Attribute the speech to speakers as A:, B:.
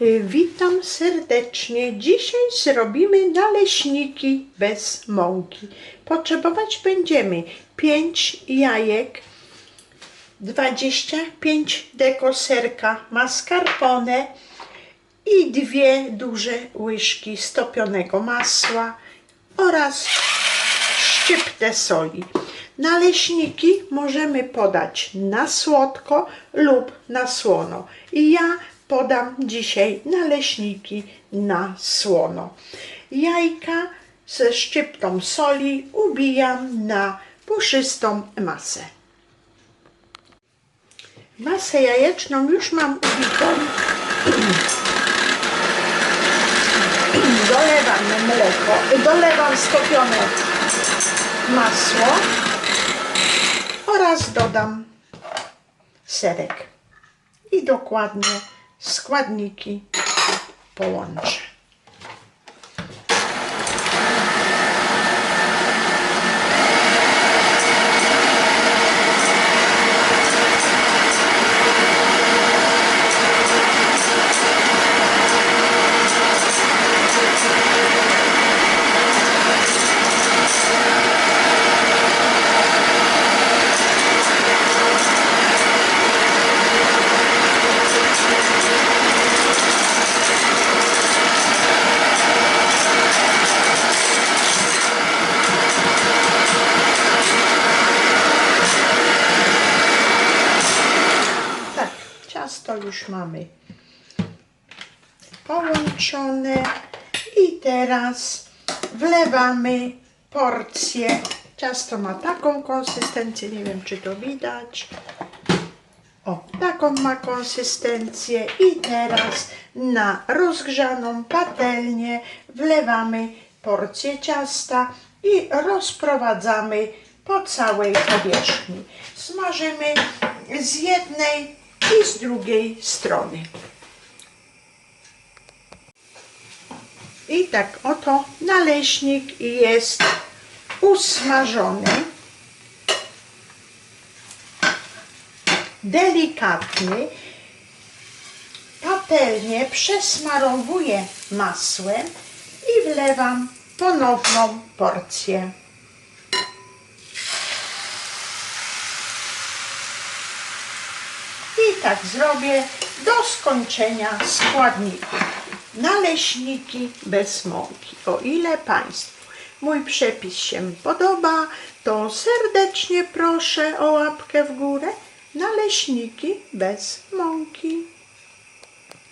A: Y, Witam serdecznie. Dzisiaj zrobimy naleśniki bez mąki. Potrzebować będziemy 5 jajek, 25 deko serka mascarpone i dwie duże łyżki stopionego masła oraz szczyptę soli. Naleśniki możemy podać na słodko lub na słono. I ja podam dzisiaj naleśniki na słono. Jajka ze szczyptą soli ubijam na puszystą masę. Masę jajeczną już mam ubitą. Dolewam mleko, dolewam stopione masło oraz dodam serek i dokładnie składniki połączę. Tak, ciasto już mamy połączone i teraz wlewamy porcję. Ciasto ma taką konsystencję, nie wiem czy to widać. O, taką ma konsystencję i teraz na rozgrzaną patelnię wlewamy porcję ciasta i rozprowadzamy po całej powierzchni. Smażymy z jednej i z drugiej strony. I tak oto naleśnik jest usmażony. Delikatny. Patelnię przesmarowuję masłem i wlewam ponowną porcję. I tak zrobię do skończenia składników. Naleśniki bez mąki. O ile Państwu mój przepis się podoba, to serdecznie proszę o łapkę w górę. Naleśniki bez mąki.